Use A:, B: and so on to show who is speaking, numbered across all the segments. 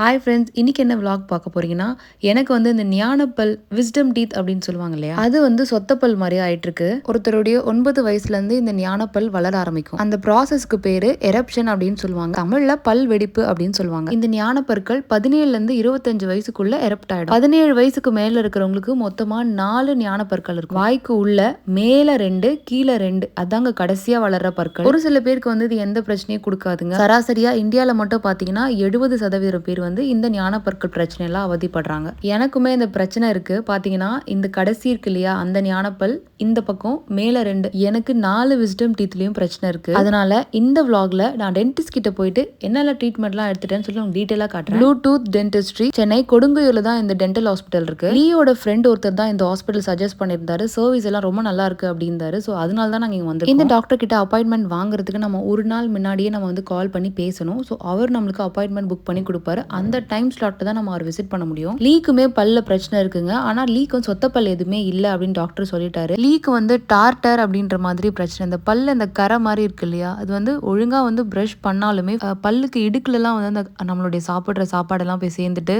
A: Hi friends இன்றைக்கி என்ன vlog பார்க்க போறீங்கன்னா எனக்கு வந்து இந்த ஞானப்பல் விஸ்டம் டீத் அப்படின்னு சொல்லுவாங்க இல்லையா? அது வந்து சொத்தப்பல் மாதிரி ஆயிட்டு இருக்கு ஒருத்தருடைய ஒன்பது வயசுலேருந்து இந்த ஞானப்பல் வளர ஆரம்பிக்கும். அந்த ப்ராசஸ்க்கு பேர் எரப்ஷன் அப்படின்னு சொல்லுவாங்க. தமிழில் பல் வெடிப்பு அப்படின்னு சொல்லுவாங்க. இந்த ஞானப்பற்கள் பதினேழுலேருந்து இருபத்தஞ்சு வயசுக்குள்ளே எரப்ட் ஆகிடும் பதினேழு வயசுக்கு மேலே இருக்கிறவங்களுக்கு மொத்தமாக நாலு ஞானப்பற்கள் இருக்கும். வாய்க்கு உள்ள மேலே ரெண்டு கீழே ரெண்டு. அதாங்க கடைசியாக வளர்ற பற்கள். ஒரு சில பேருக்கு வந்து இது எந்த பிரச்சனையும் கொடுக்காதுங்க. சராசரியாக இந்தியாவில் மட்டும் பார்த்தீங்கன்னா எழுபது சதவீதம் பேர் வந்து இந்த ஞானப்பற்கள் பிரச்சனையெல்லாம் அவதிப்படுறாங்க. எனக்குமே இந்த பிரச்சனை இருக்கு. பாத்தீங்கன்னா இந்த கடைசி இருக்கு இல்லையா? அந்த ஞானப்பல் இந்த பக்கம் மேல ரெண்டு எனக்கு நாலு விஸ்டம் டீத்லயும் பிரச்சனை இருக்கு. அதனால இந்த vlogல நான் டென்டிஸ்ட் கிட்ட போயிட்டு என்னெல்லாம் ட்ரீட்மெண்ட்லாம் எடுத்துட்டேன்னு சொல்லி உங்களுக்கு டீட்டெயிலாக காட்டுறேன். ப்ளூடூத் டென்டிஸ்ட்ரி சென்னை கொடுங்கையூர்ல தான் இந்த டென்டல் ஹாஸ்பிட்டல் இருக்கு. லீயோட ஃப்ரெண்ட் ஒருத்தர் தான் இந்த ஹாஸ்பிட்டல் சஜஸ்ட் பண்ணியிருந்தாரு. சர்வீஸ் எல்லாம் ரொம்ப நல்லா இருக்கு அப்படின்னாரு ஸோ அதனால தான் நாங்கள் இங்கே வந்து இந்த டாக்டர் கிட்ட அப்பாயின்மெண்ட் வாங்குறதுக்கு நம்ம ஒரு நாள் முன்னாடியே நம்ம வந்து கால் பண்ணி பேசணும். ஸோ அவர் நம்மளுக்கு அப்பாயின்மெண்ட் புக் பண்ணி கொடுப்பாரு. அந்த டைம் ஸ்லாட் தான் நம்ம அவர் விசிட் பண்ண முடியும். லீக்குமே பல்ல பிரச்சனை இருக்குங்க. ஆனால் லீக் வந்து சொத்த பல் எதுவுமே இல்லை அப்படின்னு டாக்டர் சொல்லிட்டாரு. லீக் வந்து டார்டர் அப்படின்ற மாதிரி பிரச்சனை. இந்த பல்ல இந்த கரை மாதிரி இருக்கு இல்லையா? அது வந்து ஒழுங்கா வந்து ப்ரஷ் பண்ணாலுமே பல்லுக்கு இடுக்குலலாம் வந்து அந்த நம்மளுடைய சாப்பிட்ற சாப்பாடெல்லாம் போய் சேர்ந்துட்டு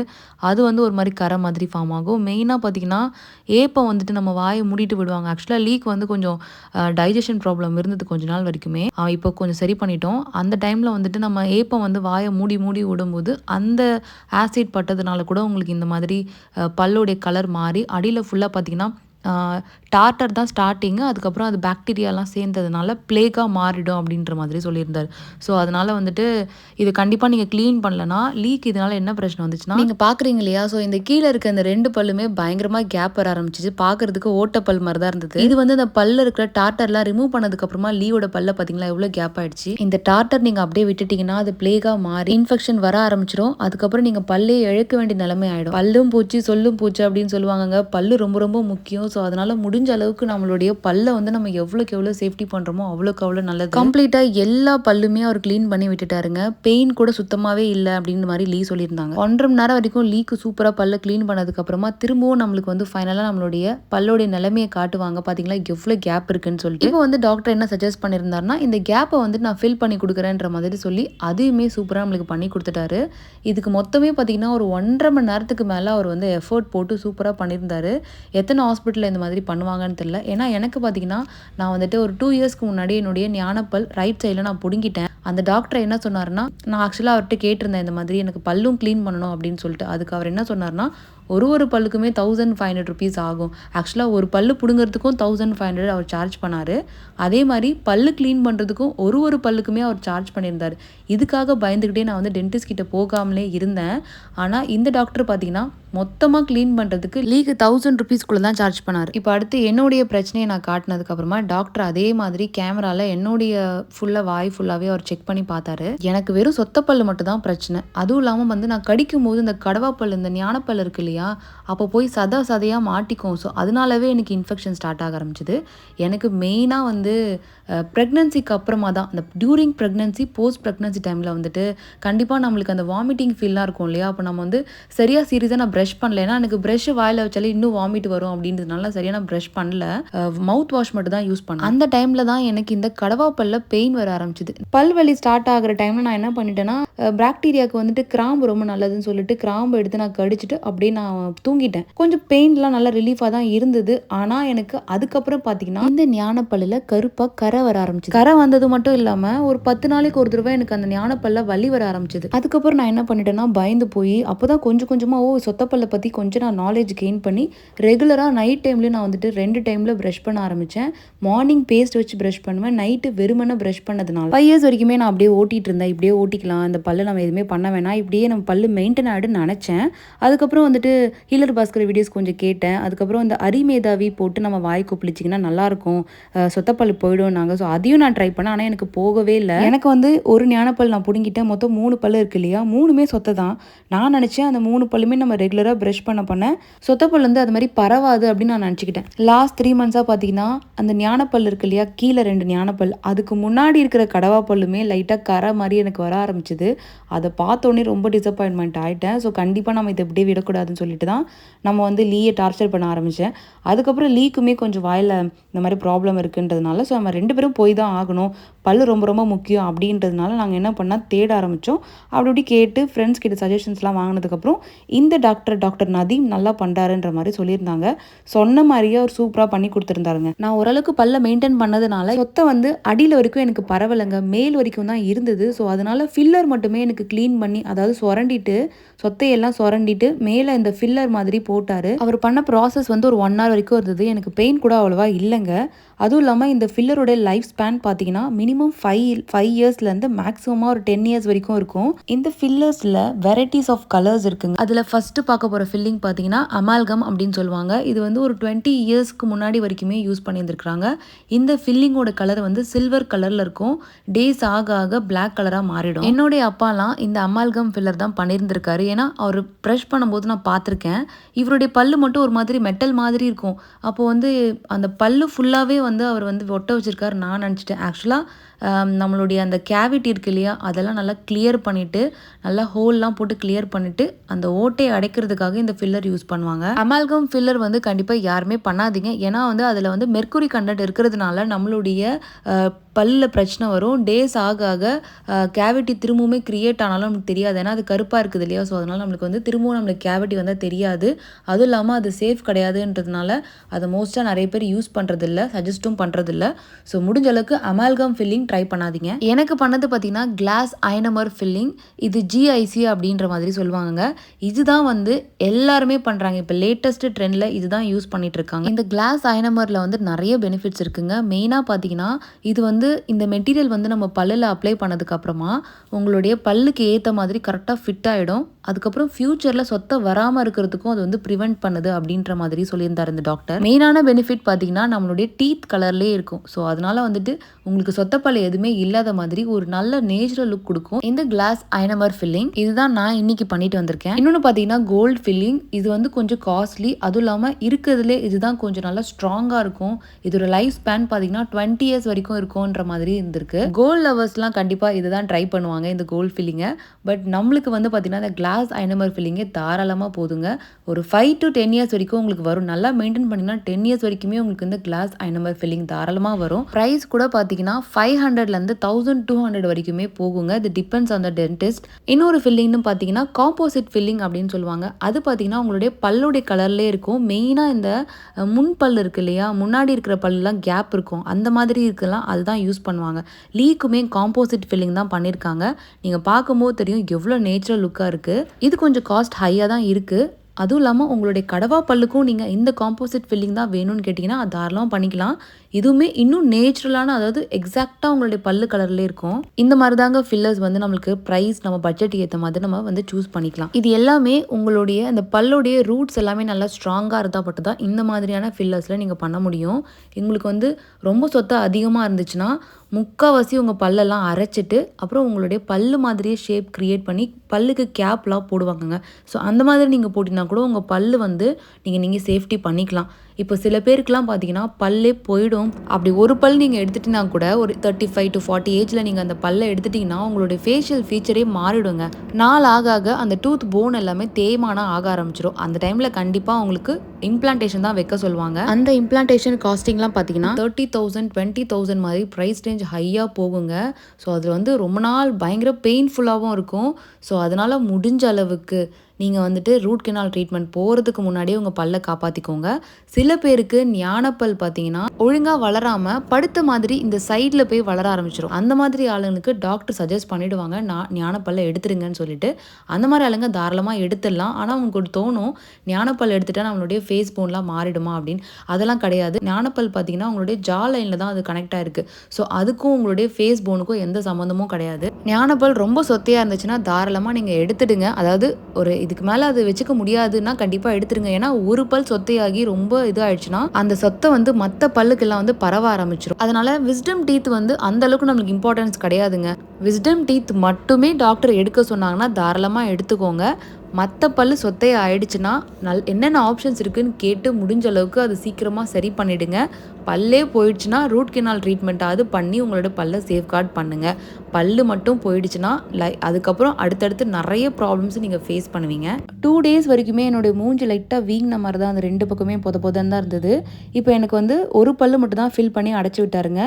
A: அது வந்து ஒரு மாதிரி கரை மாதிரி ஃபார்ம் ஆகும். மெயினாக பார்த்தீங்கன்னா ஏப்பம் வந்துட்டு நம்ம வாயை மூடிட்டு விடுவாங்க. ஆக்சுவலாக லீக் வந்து கொஞ்சம் டைஜஷன் ப்ராப்ளம் இருந்தது கொஞ்ச நாள் வரைக்குமே. இப்போ கொஞ்சம் சரி பண்ணிட்டோம். அந்த டைமில் வந்துட்டு நம்ம ஏப்பம் வந்து வாயை மூடி மூடி விடும்போது அந்த ஆசிட் பட்டதுனால கூட உங்களுக்கு இந்த மாதிரி பல்லுடைய கலர் மாறி அடியில் ஃபுல்லாக பார்த்தீங்கன்னா டார்டர் தான் ஸ்டார்டிங்கு அதுக்கப்புறம் அது பாக்டீரியாலாம் சேர்ந்ததுனால பிளேக்காக மாறிடும் அப்படின்ற மாதிரி சொல்லியிருந்தார். ஸோ அதனால் வந்துட்டு இது கண்டிப்பாக நீங்கள் க்ளீன் பண்ணலனா லீக் இதனால் என்ன பிரச்சனை வந்துச்சுன்னா நீங்கள் பார்க்குறீங்க இல்லையா? ஸோ இந்த கீழே இருக்க இந்த ரெண்டு பல்லுமே பயங்கரமாக கேப் வர ஆரம்பிச்சிச்சு. பார்க்கறதுக்கு ஓட்டப்பல் மாதிரி தான் இருந்தது. இது வந்து இந்த பல்ல இருக்கிற டார்டர்லாம் ரிமூவ் பண்ணதுக்கப்புறமா லீவோட பல்ல பார்த்தீங்களா எவ்வளோ கேப் ஆயிடுச்சு. இந்த டார்டர் நீங்கள் அப்படியே விட்டுட்டிங்கன்னா அது பிளேக்காக மாறி இன்ஃபெக்ஷன் வர ஆரம்பிச்சிடும் அதுக்கப்புறம் நீங்கள் பல்லே இழக்க வேண்டிய நிலைமை ஆயிடும். பல்லும் பூச்சி சொல்லும் பூச்சி அப்படின்னு சொல்லுவாங்க பல்லு ரொம்ப ரொம்ப முக்கியம். ஸோ அதனால முடிஞ்ச அளவுக்கு நம்மளுடைய பல்லை வந்து நம்ம எவ்வளோக்கு எவ்வளோ சேஃப்டி பண்ணுறோமோ அவ்வளோக்கு அவ்வளோ நல்லது. கம்ப்ளீட்டாக எல்லா பல்லுமே அவர் க்ளீன் பண்ணி விட்டுட்டாருங்க. பெயின் கூட சுத்தமாகவே இல்லை அப்படின்ற மாதிரி லீ சொல்லியிருந்தாங்க. ஒன்றரை மணி நேரம் வரைக்கும் லீக்கு சூப்பராக பல்ல க்ளீன் பண்ணதுக்கு அப்புறமா திரும்பவும் நம்மளுக்கு வந்து ஃபைனலாக நம்மளுடைய பல்லோடைய நிலைமையை காட்டுவாங்க. பார்த்தீங்களா எவ்வளோ கேப் இருக்குன்னு சொல்லிட்டு. இப்போ வந்து டாக்டர் என்ன சஜஸ்ட் பண்ணியிருந்தாருன்னா இந்த கேப்பை வந்து நான் ஃபில் பண்ணி கொடுக்குறேன்ற மாதிரி சொல்லி அதையுமே சூப்பராக நம்மளுக்கு பண்ணி கொடுத்துட்டாரு. இதுக்கு மொத்தமே பார்த்தீங்கன்னா ஒரு ஒன்றரை மணி நேரத்துக்கு மேலே அவர் வந்து எஃபோர்ட் போட்டு சூப்பராக பண்ணியிருந்தாரு. எத்தனை ஹாஸ்பிட்டல் ஹாஸ்பிட்டலில் இந்த மாதிரி பண்ணுவாங்கன்னு தெரியல. ஏன்னா எனக்கு பார்த்தீங்கன்னா நான் வந்துட்டு ஒரு டூ இயர்ஸ்க்கு முன்னாடி என்னுடைய ஞானப்பல் ரைட் சைடில் நான் பிடுங்கிட்டேன். அந்த டாக்டர் என்ன சொன்னாருன்னா நான் ஆக்சுவலாக அவர்கிட்ட கேட்டிருந்தேன் இந்த மாதிரி எனக்கு பல்லும் க்ளீன் பண்ணணும் அப்படின்னு சொல்லிட்டு. அதுக்கு அவர் என்ன சொன்னார்னா ஒரு ஒரு பல்லுக்குமே தௌசண்ட் ஃபைவ் ஹண்ட்ரட் ருபீஸ் ஆகும். ஆக்சுவலாக ஒரு பல்லு பிடுங்கிறதுக்கும் தௌசண்ட் ஃபைவ் ஹண்ட்ரட் அவர் சார்ஜ் பண்ணார். அதே மாதிரி பல்லு க்ளீன் பண்ணுறதுக்கும் ஒரு ஒரு பல்லுக்குமே அவர் சார்ஜ் பண்ணியிருந்தார். இதுக்காக பயந்துக்கிட்டே நான் வந்து டென்டிஸ்ட் கிட்ட போகாமலே இருந்தேன். ஆனால் இந்த டாக்டர் பார்த்தீங்கன்னா மொத்தமாக க்ளீன் பண்ணுறதுக்கு லீக் தௌசண்ட் ருபீஸ்க்குள்ளே தான் சார்ஜ் பண்ணார். இப்போ அடுத்து என்னுடைய பிரச்சனையை நான் காட்டினதுக்கப்புறமா டாக்டர் அதே மாதிரி கேமராவில் என்னுடைய ஃபுல்லாக வாய் ஃபுல்லாகவே அவர் செக் பண்ணி பார்த்தாரு. எனக்கு வெறும் சொத்தப்பல் மட்டும் தான் பிரச்சனை. அதுவும் இல்லாமல் வந்து நான் கடிக்கும் போது இந்த கடவாப்பல் இந்த ஞானப்பல் இருக்கு இல்லையா அப்போ போய் சத சதையாக மாட்டிக்கும். ஸோ அதனாலவே எனக்கு இன்ஃபெக்ஷன் ஸ்டார்ட் ஆக ஆரம்பிச்சிது. எனக்கு மெயினாக வந்து ப்ரெக்னன்சிக்கு அப்புறமா தான் இந்த டியூரிங் ப்ரெக்னன்சி போஸ்ட் ப்ரெக்னன்சி டைமில் வந்துட்டு கண்டிப்பாக நம்மளுக்கு அந்த வாமிட்டிங் ஃபீல்லாம் இருக்கும் இல்லையா? அப்போ நம்ம வந்து சரியாக சீரியஸாக நான் ப்ரஷ் பண்ணல ஏன்னா எனக்கு ப்ரஷ் வாயில் வச்சாலே இன்னும் வாமிட் வரும் அப்படின்றதுனால சரியாக நான் ப்ரஷ் பண்ணல. மவுத் வாஷ் மட்டும் தான் யூஸ் பண்ணேன். அந்த டைமில் தான் எனக்கு இந்த கடவாப்பல்ல பெயின் வர ஆரம்பிச்சது. பல் வலி ஸ்டார்ட் ஆகிற டைமில் நான் என்ன பண்ணிட்டேன்னா பாக்டீரியாவுக்கு வந்துட்டு கிராம்பு ரொம்ப நல்லதுன்னு சொல்லிட்டு கிராம்பு எடுத்து நான் கடிச்சிட்டு அப்படியே நான் தூங்கிட்டேன். கொஞ்சம் பெயின்லாம் நல்லா ரிலீஃபாக தான் இருந்தது. ஆனால் எனக்கு அதுக்கப்புறம் பார்த்தீங்கன்னா இந்த ஞானப்பல்லில் கருப்பாக கரை வர ஆரம்பிச்சு கரை வந்தது மட்டும் இல்லாமல் ஒரு பத்து நாளைக்கு ஒரு தடவை எனக்கு அந்த ஞானப்பல்ல வலி வர ஆரம்பிச்சது. அதுக்கப்புறம் நான் என்ன பண்ணிட்டேன்னா பயந்து போய் அப்போதான் கொஞ்சம் கொஞ்சமாக ஓ சொத்தப்பல்லை பற்றி கொஞ்சம் நான் நாலேஜ் கெயின் பண்ணி ரெகுலராக நைட் டைம்லேயும் நான் வந்துட்டு ரெண்டு டைமில் ப்ரஷ் பண்ண ஆரம்பித்தேன் மார்னிங் பேஸ்ட் வச்சு ப்ரஷ் பண்ணுவேன். நைட்டு வெறுமனை ப்ரஷ் பண்ணதுனால. ஃபைவ் இயர்ஸ் வரைக்குமே நான் அப்படியே ஓட்டிகிட்டு இருந்தேன். இப்படியே ஓட்டிக்கலாம். அந்த பல்லு நம்ம எதுவுமே பண்ண வேணாம். இப்படியே நம்ம பல்லு மெயின்டைன் ஆகிடுன்னு நினச்சேன். அதுக்கப்புறம் வந்துட்டு ஹீலர் பாஸ்கர் வீடியோஸ் கொஞ்சம் கேட்டேன். அதுக்கப்புறம் இந்த அரிமேதாவி போட்டு நம்ம வாய் கொப்பளிச்சிங்கன்னா நல்லாயிருக்கும் சொத்தப்பல் போயிடும் நாங்கள் ஸோ அதையும் நான் ட்ரை பண்ணேன். ஆனால் எனக்கு போகவே இல்லை. எனக்கு வந்து ஒரு ஞானப்பல் நான் பிடுங்கிட்டேன். மொத்தம் மூணு பல்லு இருக்கு இல்லையா? மூணுமே சொத்தை தான். நான் நினச்சேன் அந்த மூணு பல்லுமே நம்ம ரெகுலராக ப்ரஷ் பண்ண பண்ண சொத்தப்பல் வந்து அது மாதிரி பரவாது அப்படின்னு நான் நினச்சிக்கிட்டேன். லாஸ்ட் த்ரீ மந்த்ஸாக பார்த்தீங்கன்னா அந்த ஞானப்பல் இருக்கு இல்லையா? கீழே ரெண்டு ஞானப்பல். அதுக்கு முன்னாடி இருக்கிற கடவா பல்லுமே லைட்டாக கரை மாதிரி எனக்கு வர ஆரம்பிச்சது. அதை பார்த்தோன்னே ரொம்ப டிசப்பாயின்மெண்ட் ஆகிட்டேன் ஸோ கண்டிப்பாக நம்ம இதை இப்படியே விடக்கூடாதுன்னு சொல்லிட்டு தான் நம்ம வந்து லீயை டார்ச்சர் பண்ண ஆரம்பித்தேன் அதுக்கப்புறம் லீக்குமே கொஞ்சம் வாயில் இந்த மாதிரி ப்ராப்ளம் இருக்குன்றதுனால ஸோ நம்ம ரெண்டு பேரும் போய் தான் ஆகணும். பல் ரொம்ப ரொம்ப முக்கியம் அப்படின்றதுனால நாங்கள் என்ன பண்ணால் தேட ஆரம்பித்தோம் அப்படி இப்படி கேட்டு ஃப்ரெண்ட்ஸ் கிட்ட சஜஷன்ஸ்லாம் வாங்கினதுக்கப்புறம் இந்த டாக்டர் டாக்டர் நதீம் நல்லா பண்ணுறாருன்ற மாதிரி சொல்லியிருந்தாங்க. சொன்ன மாதிரியே அவர் சூப்பராக பண்ணி கொடுத்துருந்தாருங்க. நான் ஓரளவுக்கு பல்ல மெயின்டைன் பண்ணதுனால சொத்தை வந்து அடியில் வரைக்கும் எனக்கு பரவலைங்க. மேல் வரைக்கும் தான் இருந்தது. ஸோ அதனால் ஃபில்லர் மட்டுமே எனக்கு க்ளீன் பண்ணி அதாவது சுரண்டிட்டு சொத்தையெல்லாம் சுரண்டிட்டு மேலே இந்த ஃபில்லர் மாதிரி போட்டார். அவர் பண்ண ப்ராசஸ் வந்து ஒரு ஒன் ஹவர் வரைக்கும் இருந்தது. எனக்கு பெயின் கூட அவ்வளோவா இல்லைங்க. அதுவும் இல்லாமல் இந்த ஃபில்லரோட லைஃப் ஸ்பேன் பார்த்தீங்கன்னா மினிமம் ஃபைவ் ஃபைவ் இயர்ஸ்லேருந்து மேக்ஸிமமாக ஒரு டென் இயர்ஸ் வரைக்கும் இருக்கும். இந்த ஃபில்லர்ஸில் வெரைட்டிஸ் ஆஃப் கலர்ஸ் இருக்குங்க. அதில் ஃபஸ்ட்டு பார்க்க போகிற ஃபில்லிங் பார்த்தீங்கன்னா அமால்கம் அப்படின்னு சொல்லுவாங்க. இது வந்து ஒரு டுவெண்ட்டி இயர்ஸ்க்கு முன்னாடி வரைக்குமே யூஸ் பண்ணியிருந்துருக்காங்க இந்த ஃபில்லிங்கோட கலர் வந்து சில்வர் கலரில் இருக்கும். டேஸ் ஆக ஆக பிளாக் கலராக மாறிடும். என்னுடைய அப்பாலாம் இந்த அமால்கம் ஃபில்லர் தான் பண்ணியிருந்திருக்காரு. ஏன்னா அவர் ப்ரஷ் பண்ணும்போது நான் பார்த்துருக்கேன். இவருடைய பல்லு மட்டும் ஒரு மாதிரி மெட்டல் மாதிரி இருக்கும். அப்போது வந்து அந்த பல்லு ஃபுல்லாகவே வந்து அவர் வந்து ஒட்ட வச்சிருக்காரு நான் நினச்சிட்டேன். ஆக்சுவலாக நம்மளுடைய அந்த கேவிட்டி இருக்கு இல்லையா அதெல்லாம் நல்லா கிளியர் பண்ணிவிட்டு நல்லா ஹோல்லாம் போட்டு கிளியர் பண்ணிவிட்டு அந்த ஓட்டையை அடைக்கிறதுக்காக இந்த ஃபில்லர் யூஸ் பண்ணுவாங்க. அமால்கம் ஃபில்லர் வந்து கண்டிப்பாக யாருமே பண்ணாதீங்க. ஏன்னா வந்து அதில் வந்து மெர்க்குரி கண்டென்ட் இருக்கிறதுனால நம்மளுடைய பல்லில் பிரச்சனை வரும். டேஸ் ஆக ஆக கேவிட்டி திரும்பவுமே க்ரியேட் ஆனாலும் நமக்கு தெரியாது. ஏன்னா அது கருப்பாக இருக்குது இல்லையா ஸோ அதனால் நம்மளுக்கு வந்து திரும்பவும் நம்மளுக்கு கேவிட்டி வந்தால் தெரியாது. அதுவும் இல்லாமல் அது சேஃப் கிடையாதுன்றதுனால அதை மோஸ்ட்டாக நிறைய பேர் யூஸ் பண்ணுறதில்ல சஜஸ்ட்டும் பண்ணுறதில்ல ஸோ முடிஞ்ச அளவுக்கு அமால்கம் ஃபில்லிங் ட்ரை பண்ணாதீங்க. எனக்கு பண்ணது பார்த்தீங்கன்னா கிளாஸ் ஐனமர் ஃபில்லிங் இது ஜிஐசி அப்படின்ற மாதிரி சொல்லுவாங்க இதுதான் வந்து எல்லாருமே பண்ணுறாங்க இப்போ லேட்டஸ்ட் ட்ரெண்டில் இதுதான் யூஸ் பண்ணிட்டு இருக்காங்க இந்த கிளாஸ் ஐனமரில் வந்து நிறைய பெனிஃபிட்ஸ் இருக்குங்க. மெயினாக பார்த்தீங்கன்னா இது வந்து இந்த மெட்டீரியல் வந்து நம்ம பல்லில் அப்ளை பண்ணதுக்கப்புறமா உங்களுடைய பல்லுக்கு ஏற்ற மாதிரி கரெக்டாக ஃபிட் ஆகிடும் அதுக்கப்புறம் ஃப்யூச்சரில் சொத்தை வராமல் இருக்கிறதுக்கும் அது வந்து ப்ரிவெண்ட் பண்ணுது அப்படின்ற மாதிரி சொல்லியிருந்தார் இந்த டாக்டர் மெயினான பெனிஃபிட் பார்த்தீங்கன்னா நம்மளுடைய டீத் கலர்லேயே இருக்கும். ஸோ அதனால வந்துட்டு உங்களுக்கு சொத்தப்பல் எதுவுமே இல்லாத மாதிரி ஒரு நல்ல நேச்சுரல் லுக் கொடுக்கும். இந்த கிளாஸ் அயனமர் ஃபில்லிங் இதுதான் நான் இன்னைக்கு பண்ணிட்டு வந்திருக்கேன். இன்னொன்று பார்த்தீங்கன்னா கோல்டு ஃபில்லிங் இது வந்து கொஞ்சம் காஸ்ட்லி அதுவும் இல்லாமல் இருக்கிறதுலே இதுதான் கொஞ்சம் நல்லா ஸ்ட்ராங்காக இருக்கும். இதோட லைஃப் ஸ்பேன் பார்த்தீங்கன்னா டுவெண்ட்டி இயர்ஸ் வரைக்கும் இருக்கும்ன்ற மாதிரி இருந்திருக்கு. கோல்டு லவர்ஸ்லாம் கண்டிப்பாக இதுதான் ட்ரை பண்ணுவாங்க இந்த கோல்டு ஃபில்லிங்கை பட் நம்மளுக்கு வந்து பார்த்தீங்கன்னா இந்த கிளாஸ் அயனமர் ஃபில்லிங்கே தாராளமாக போதுங்க. ஒரு ஃபைவ் டு டென் இயர்ஸ் வரைக்கும் உங்களுக்கு வரும். நல்லா மெயின்டைன் பண்ணிங்கன்னா டென் இயர்ஸ் வரைக்குமே உங்களுக்கு இந்த கிளாஸ் அயனமர் ஃபில்லிங் தாராளமாக வரும். ப்ரைஸ் கூட பார்த்தீங்கன்னா பார்த்தீங்கன்னா ஃபைவ் ஹண்ட்ரட்லேருந்து தௌசண்ட் டூ ஹண்ட்ரட் வரைக்குமே போகுங்க. இது டிபெண்ட்ஸ் ஆன் த டென்டிஸ்ட் இன்னொரு ஃபில்லிங்னு பார்த்தீங்கன்னா காம்போசிட் ஃபில்லிங் அப்படின்னு சொல்லுவாங்க. அது பார்த்தீங்கன்னா உங்களுடைய பல்லுடைய கலர்லேயே இருக்கும். மெயினாக இந்த முன் பல் இருக்கு இல்லையா? முன்னாடி இருக்கிற பல்லாம் கேப் இருக்கும். அந்த மாதிரி இருக்கலாம். அதுதான் யூஸ் பண்ணுவாங்க. லீக்குமே காம்போசிட் ஃபில்லிங் தான் பண்ணியிருக்காங்க நீங்கள் பார்க்கும்போது தெரியும் எவ்வளோ நேச்சுரல் லுக்காக இருக்குது இது கொஞ்சம் காஸ்ட் ஹையாக தான் இருக்குது அதுவும் இல்லாமல் உங்களுடைய கடவா பல்லுக்கும் நீங்கள் இந்த காம்போசிட் ஃபில்லிங் தான் வேணும்னு கேட்டிங்கன்னா தாராளமாக பண்ணிக்கலாம். இதுவுமே இன்னும் நேச்சுரலான அதாவது எக்ஸாக்டாக உங்களுடைய பல்லு கலர்லேயே இருக்கும். இந்த மாதிரி தாங்க ஃபில்லர்ஸ் வந்து நம்மளுக்கு ப்ரைஸ் நம்ம பட்ஜெட் ஏற்ற மாதிரி நம்ம வந்து சூஸ் பண்ணிக்கலாம். இது எல்லாமே உங்களுடைய அந்த பல்லுடைய ரூட்ஸ் எல்லாமே நல்லா ஸ்ட்ராங்காக இருந்தால் மட்டும் தான் இந்த மாதிரியான ஃபில்லர்ஸில் நீங்கள் பண்ண முடியும். எங்களுக்கு வந்து ரொம்ப சொத்தை அதிகமாக இருந்துச்சுன்னா முக்கால்வாசி உங்கள் பல்லெல்லாம் அரைச்சிட்டு அப்புறம் உங்களுடைய பல்லு மாதிரியே ஷேப் க்ரியேட் பண்ணி பல்லுக்கு கேப்லாம் போடுவாங்கங்க. ஸோ அந்த மாதிரி நீங்கள் போட்டிங்கன்னா கூட உங்கள் பல்லு வந்து நீங்கள் நீங்கள் சேஃப்டி பண்ணிக்கலாம். இப்போ சில பேருக்குலாம் பார்த்தீங்கன்னா பல்லே போயிடும். அப்படி ஒரு பல் நீங்கள் எடுத்துட்டீங்கன்னா கூட ஒரு தேர்ட்டி ஃபைவ் டு ஃபார்ட்டி ஏஜில் நீங்கள் அந்த பல்லை எடுத்துட்டிங்கன்னா உங்களுடைய ஃபேஷியல் ஃபீச்சரே மாறிடுங்க. நாள் ஆக ஆக அந்த டூத் போன் எல்லாமே தேய்மானம் ஆக ஆரம்பிச்சிடும். அந்த டைமில் கண்டிப்பாக உங்களுக்கு இம்ப்ளான்டேஷன் தான் வைக்க சொல்லுவாங்க. அந்த இம்ப்ளான்டேஷன் காஸ்டிங்லாம் பார்த்தீங்கன்னா தேர்ட்டி தௌசண்ட் டுவெண்ட்டி தௌசண்ட் மாதிரி ப்ரைஸ் ரேஞ்ச் ஹையாக போகுங்க. ஸோ அதில் வந்து ரொம்ப நாள் பயங்கர பெயின்ஃபுல்லாகவும் இருக்கும். ஸோ அதனால் முடிஞ்ச அளவுக்கு நீங்கள் வந்துட்டு ரூட் கெனால் ட்ரீட்மெண்ட் போகிறதுக்கு முன்னாடியே உங்கள் பல்லை காப்பாற்றிக்கோங்க சில பேருக்கு ஞானப்பல் பார்த்தீங்கன்னா ஒழுங்காக வளராமல் படுத்த மாதிரி இந்த சைடில் போய் வளர ஆரம்பிச்சிடும் அந்த மாதிரி ஆளுங்களுக்கு டாக்டர் சஜஸ்ட் பண்ணிவிடுவாங்க நான் ஞானப்பல்ல எடுத்துருங்கன்னு சொல்லிட்டு. அந்த மாதிரி ஆளுங்க தாராளமாக எடுத்துடலாம். ஆனால் அவங்களுக்கு தோணும் ஞானப்பல் எடுத்துட்டா நம்மளுடைய ஃபேஸ் போன்லாம் மாறிடுமா? அப்படின்னு. அதெல்லாம் கிடையாது. ஞானப்பல் பார்த்தீங்கன்னா உங்களுடைய ஜா லைனில் தான் அது கனெக்ட் ஆயிருக்கு. ஸோ அதுக்கும் உங்களுடைய ஃபேஸ் போனுக்கும் எந்த சம்மந்தமும் கிடையாது. ஞானப்பல் ரொம்ப சொத்தையாக இருந்துச்சுன்னா தாராளமாக நீங்கள் எடுத்துடுங்க. அதாவது ஒரு இதுக்கு மேலே அது வச்சுக்க முடியாதுன்னா கண்டிப்பாக எடுத்துருங்க. ஏன்னா ஒரு பல் சொத்தையாகி ரொம்ப இதாகிடுச்சுன்னா அந்த சொத்தை வந்து மற்ற பல் பல்லுக்கெல்லாம் வந்து பரவ ஆரம்பிச்சிடும் அதனால விஸ்டம் டீத் வந்து அந்த அளவுக்கு நம்மளுக்கு இம்பார்ட்டன்ஸ் கிடையாதுங்க. விஸ்டம் டீத் மட்டுமே டாக்டர் எடுக்க சொன்னாங்கன்னா தாராளமாக எடுத்துக்கோங்க. மற்ற பல்லு சொத்தையை ஆயிடுச்சுன்னா நல் என்னென்ன ஆப்ஷன்ஸ் இருக்குன்னு கேட்டு முடிஞ்ச அளவுக்கு அது சீக்கிரமாக சரி பண்ணிவிடுங்க பல்லே போயிடுச்சுன்னா ரூட் கெனால் ட்ரீட்மெண்ட்டாவது பண்ணி உங்களோட பல்லை சேஃப்கார்ட் பண்ணுங்கள் பல்லு மட்டும் போயிடுச்சுன்னா லை அதுக்கப்புறம் அடுத்தடுத்து நிறைய ப்ராப்ளம்ஸ் நீங்கள் ஃபேஸ் பண்ணுவீங்க. டூ டேஸ் வரைக்குமே என்னுடைய மூஞ்சி லைட்டாக வீங்கின மாதிரி தான் அந்த ரெண்டு பக்கமே பொத பொதன்னு தான் இருந்தது. இப்போ எனக்கு வந்து ஒரு பல்லு மட்டும் தான் ஃபில் பண்ணி அடைச்சி விட்டாருங்க.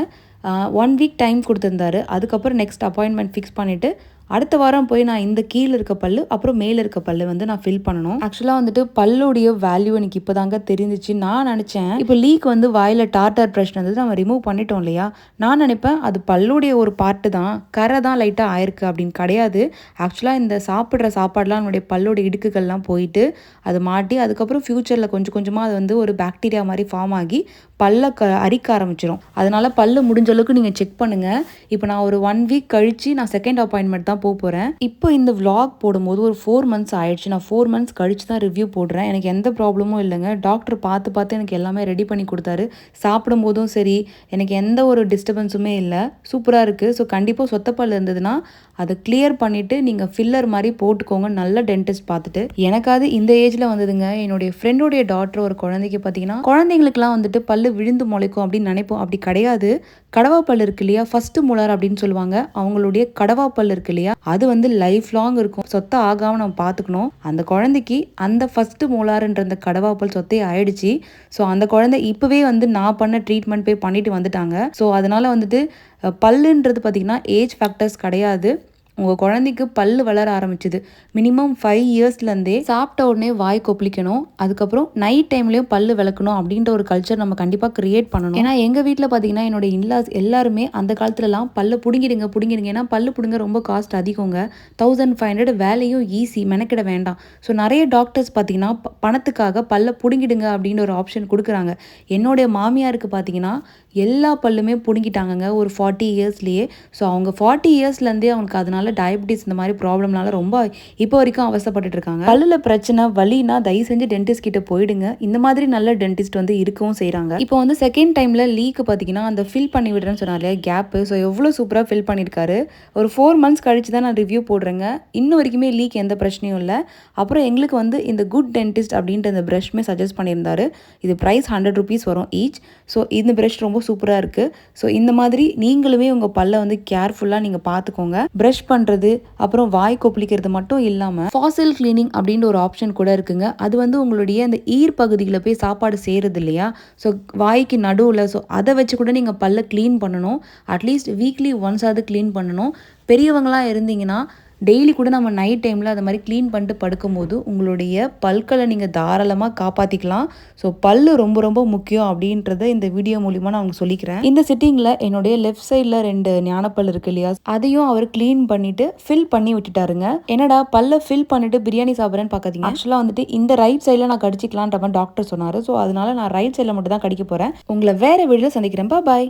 A: ஒன் வீக் டைம் கொடுத்துருந்தாரு. அதுக்கப்புறம் நெக்ஸ்ட் அப்பாயின்மெண்ட் ஃபிக்ஸ் பண்ணிவிட்டு அடுத்த வாரம் போய் நான் இந்த கீழே இருக்க பல்லு அப்புறம் மேலே இருக்க பல்லு வந்து நான் ஃபில் பண்ணணும். ஆக்சுவலாக வந்துட்டு பல்லுடைய வேல்யூ எனக்கு இப்போ தாங்க தெரிஞ்சிச்சு. நான் நினச்சேன் இப்போ லீக் வந்து வாயில் டார்டர் பிரச்சனை வந்து நம்ம ரிமூவ் பண்ணிட்டோம் இல்லையா? நான் நினைப்பேன் அது பல்லுடைய ஒரு பார்ட்டு தான். கரை தான் லைட்டாக ஆயிருக்கு அப்படின்னு கிடையாது. ஆக்சுவலாக இந்த சாப்பிட்ற சாப்பாடுலாம் என்னுடைய பல்லுடைய இடுக்குகள்லாம் போயிட்டு அது மாட்டி அதுக்கப்புறம் ஃப்யூச்சரில் கொஞ்சம் கொஞ்சமாக அது வந்து ஒரு பாக்டீரியா மாதிரி ஃபார்ம் ஆகி பல்ல க அரிக்க ஆரம்பிச்சிடும் அதனால் பல்லு முடிஞ்ச அளவுக்கு நீங்கள் செக் பண்ணுங்கள் இப்போ நான் ஒரு ஒன் வீக் கழித்து நான் செகண்ட் அப்பாயின்மெண்ட் தான் போக போகிறேன் இப்போ இந்த விளாக் போடும்போது ஒரு ஃபோர் மந்த்ஸ் ஆயிடுச்சு. நான் ஃபோர் மந்த்ஸ் கழிச்சு தான் ரிவ்யூ போடுறேன். எனக்கு எந்த ப்ராப்ளமும் இல்லைங்க. டாக்டர் பார்த்து பார்த்து எனக்கு எல்லாமே ரெடி பண்ணி கொடுத்தாரு. சாப்பிடும் போதும் சரி எனக்கு எந்த ஒரு டிஸ்டர்பன்ஸுமே இல்லை. சூப்பராக இருக்குது ஸோ கண்டிப்பாக சொத்தப்பல் இருந்ததுன்னா அதை கிளியர் பண்ணிவிட்டு நீங்கள் ஃபில்லர் மாதிரி போட்டுக்கோங்க. நல்ல டென்டிஸ்ட் பார்த்துட்டு. எனக்காவது இந்த ஏஜில் வந்ததுங்க. என்னுடைய ஃப்ரெண்டோடைய டாக்டர் ஒரு குழந்தைக்கு பார்த்தீங்கன்னா குழந்தைங்களுக்குலாம் வந்துட்டு பல்லு விழுந்து முளைக்கும் அப்படின்னு நினைப்போம். அப்படி கிடையாது. கடவா பல் இருக்கு இல்லையா? ஃபஸ்ட்டு முலார் அப்படின்னு சொல்லுவாங்க. அவங்களுடைய கடவா பல் இருக்கு இல்லையா? அது வந்து லைஃப் லாங் இருக்கும். சொத்தை ஆகாமல் நம்ம பார்த்துக்கணும் அந்த குழந்தைக்கு அந்த ஃபர்ஸ்ட் மூலாறுன்ற அந்த கடவாப்பல் சொத்தே ஆயிடுச்சு. ஸோ அந்த குழந்தை இப்போவே வந்து நான் பண்ண ட்ரீட்மெண்ட் போய் பண்ணிட்டு வந்துட்டாங்க. ஸோ அதனால வந்துட்டு பல்லுன்றது பார்த்திங்கன்னா ஏஜ் ஃபேக்டர்ஸ் கிடையாது. உங்கள் குழந்தைக்கு பல் வளர ஆரம்பிச்சுது. மினிமம் ஃபைவ் இயர்ஸ்லேருந்தே சாப்பிட்ட உடனே வாய் கொப்பளிக்கணும். அதுக்கப்புறம் நைட் டைம்லேயும் பல் விளக்கணும் அப்படின்ற ஒரு கல்ச்சர் நம்ம கண்டிப்பாக க்ரியேட் பண்ணணும். ஏன்னா எங்கள் வீட்டில் பார்த்தீங்கன்னா என்னோட இன்லாஸ் எல்லாருமே அந்த காலத்துலலாம் பல்ல பிடுங்கிடுங்க பிடுங்கிடுங்க. ஏன்னா பல்லு பிடுங்க ரொம்ப காஸ்ட் அதிகங்க. தௌசண்ட் ஃபைவ் ஹண்ட்ரட் வேலையும் ஈஸி மெனக்கிட வேண்டாம். ஸோ நிறைய டாக்டர்ஸ் பார்த்தீங்கன்னா பணத்துக்காக பல்ல பிடுங்கிடுங்க அப்படின்னு ஒரு ஆப்ஷன் கொடுக்குறாங்க. என்னுடைய மாமியாருக்கு பார்த்தீங்கன்னா எல்லா பல்லுமே பிடுங்கிட்டாங்கங்க ஒரு ஃபார்ட்டி இயர்ஸ்லேயே ஸோ அவங்க ஃபார்ட்டி இயர்ஸ்லேருந்தே அவங்களுக்கு அதனால டயபிட்டிஸ் இந்த மாதிரி ப்ராப்ளம்னால ரொம்ப இப்போ வரைக்கும் அவசப்பட்டு இருக்காங்க. பல்லில் பிரச்சனை வலினா தயவு செஞ்சு டென்டிஸ்ட் கிட்ட போயிடுங்க. இந்த மாதிரி நல்ல டென்டிஸ்ட் வந்து இருக்கவும் செய்கிறாங்க இப்போ வந்து செகண்ட் டைமில் லீக்கு பார்த்தீங்கன்னா அந்த ஃபில் பண்ணி விடுறேன்னு சொன்னாலே கேப்பு ஸோ எவ்வளோ சூப்பராக ஃபில் பண்ணியிருக்காரு ஒரு ஃபோர் மந்த்ஸ் கழிச்சு தான் நான் ரிவ்யூ போடுறேங்க. இன்னும் வரைக்குமே லீக் எந்த பிரச்சனையும் இல்லை. அப்புறம் எங்களுக்கு வந்து இந்த குட் டென்டிஸ்ட் அப்படின்ற இந்த ப்ரஷ்மே சஜஸ்ட் பண்ணியிருந்தாரு. இது ப்ரைஸ் ஹண்ட்ரட் ருபீஸ் வரும் ஈச் ஸோ இந்த ப்ரஷ் ரொம்ப சூப்பராக இருக்குது ஸோ இந்த மாதிரி நீங்களுமே உங்கள் பல்லை வந்து கேர்ஃபுல்லாக நீங்கள் பார்த்துக்கோங்க ப்ரஷ் பண்ணுறது அப்புறம் வாய் கொப்பளிக்கிறது மட்டும் இல்லாமல் ஃபாசில் கிளீனிங் அப்படின்ற ஒரு ஆப்ஷன் கூட இருக்குங்க. அது வந்து உங்களுடைய அந்த ஈர் பகுதியில் போய் சாப்பாடு செய்கிறது இல்லையா? ஸோ வாய்க்கு நடுவில் ஸோ அதை வச்சு கூட நீங்கள் பல்ல க்ளீன் பண்ணணும். அட்லீஸ்ட் வீக்லி ஒன்ஸ் ஆகுது க்ளீன் பண்ணணும். பெரியவங்களாக இருந்தீங்கன்னா டெய்லி கூட நம்ம நைட் டைமில் அது மாதிரி க்ளீன் பண்ணிட்டு படுக்கும்போது உங்களுடைய பல்களை நீங்கள் தாராளமாக காப்பாற்றிக்கலாம் ஸோ பல் ரொம்ப ரொம்ப முக்கியம் அப்படின்றத இந்த வீடியோ மூலிமா நான் உங்களுக்கு சொல்லிக்கிறேன். இந்த சிட்டிங்கில் என்னுடைய லெஃப்ட் சைடில் ரெண்டு ஞானப்பல் இருக்கு இல்லையா? அதையும் அவர் க்ளீன் பண்ணிட்டு ஃபில் பண்ணி விட்டுட்டாருங்க. என்னடா பல்ல ஃபில் பண்ணிட்டு பிரியாணி சாப்பிட்றேன்னு பார்க்காதீங்க. ஆக்சுவலாக வந்துட்டு இந்த ரைட் சைடில் நான் கடிச்சிக்கலான்ற மாதிரி டாக்டர் சொன்னார். ஸோ அதனால நான் ரைட் சைடில் மட்டும் தான் கடிக்க போகிறேன் உங்களை வேறு வீடியோ சந்திக்கிறேன். பாய்